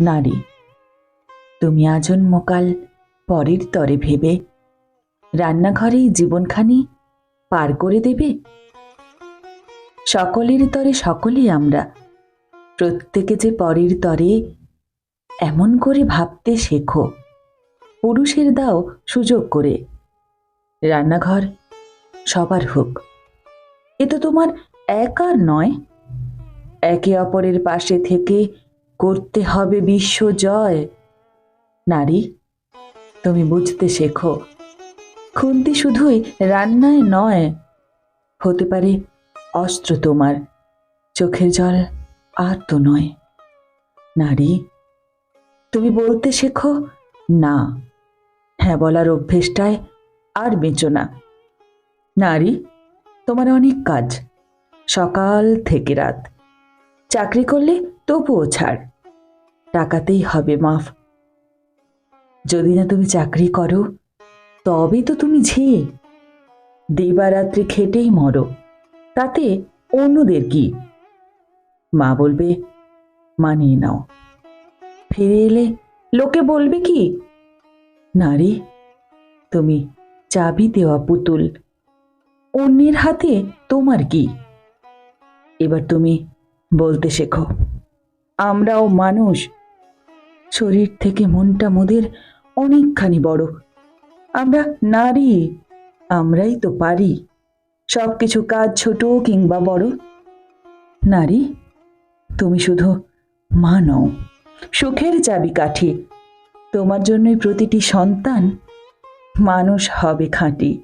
নারী। তুমি আজন্মকাল পরের তরে ভেবে রান্নাঘরেই জীবনখানি পার করে দেবে? সকলের তরে সকলেই আমরা, প্রত্যেকে যে পরের তরে এমন করে ভাবতে শেখো। পুরুষের দাও সুযোগ করে, রান্নাঘর সবার হোক। এ তো তোমার একার নয়, একে অপরের পাশে থেকে করতে হবে বিশ্ব জয়। নারী, তুমি বুঝতে শেখো, খুন্তি শুধুই রান্নায় নয়, হতে পারে অস্ত্র তোমার, চোখের জল আর তো নয়। নারী, তুমি বলতে শেখো, না হ্যাঁ বলার অভ্যেসটায় আর বেঁচো না। নারী, তোমার অনেক কাজ, সকাল থেকে রাত। চাকরি করলে তবুও ছাড়। টাকাতেই হবে মাফ। যদি না তুমি চাকরি করো তবে তো তুমি ঝিয়ে। দিবারাত্রি খেটেই মরো, তাতে অন্যদের কি? মা বলবে, মানিয়ে নাও। ফিরে এলে লোকে বলবে কি নারী তুমি চাবি দেওয়া পুতুল, অন্যের হাতে তোমার কি? এবার তুমি বলতে শেখো। আমরাও মানুষ। শরীর থেকে মনটা মোদের অনেকখানি বড়। আমরা নারী, আমরাই তো পারি। সব কিছু কাজ ছোট কিংবা বড়। নারী, তুমি শুধু মা নও সুখের চাবিকাঠি তোমার জন্যই প্রতিটি সন্তান মানুষ হবে খাঁটি।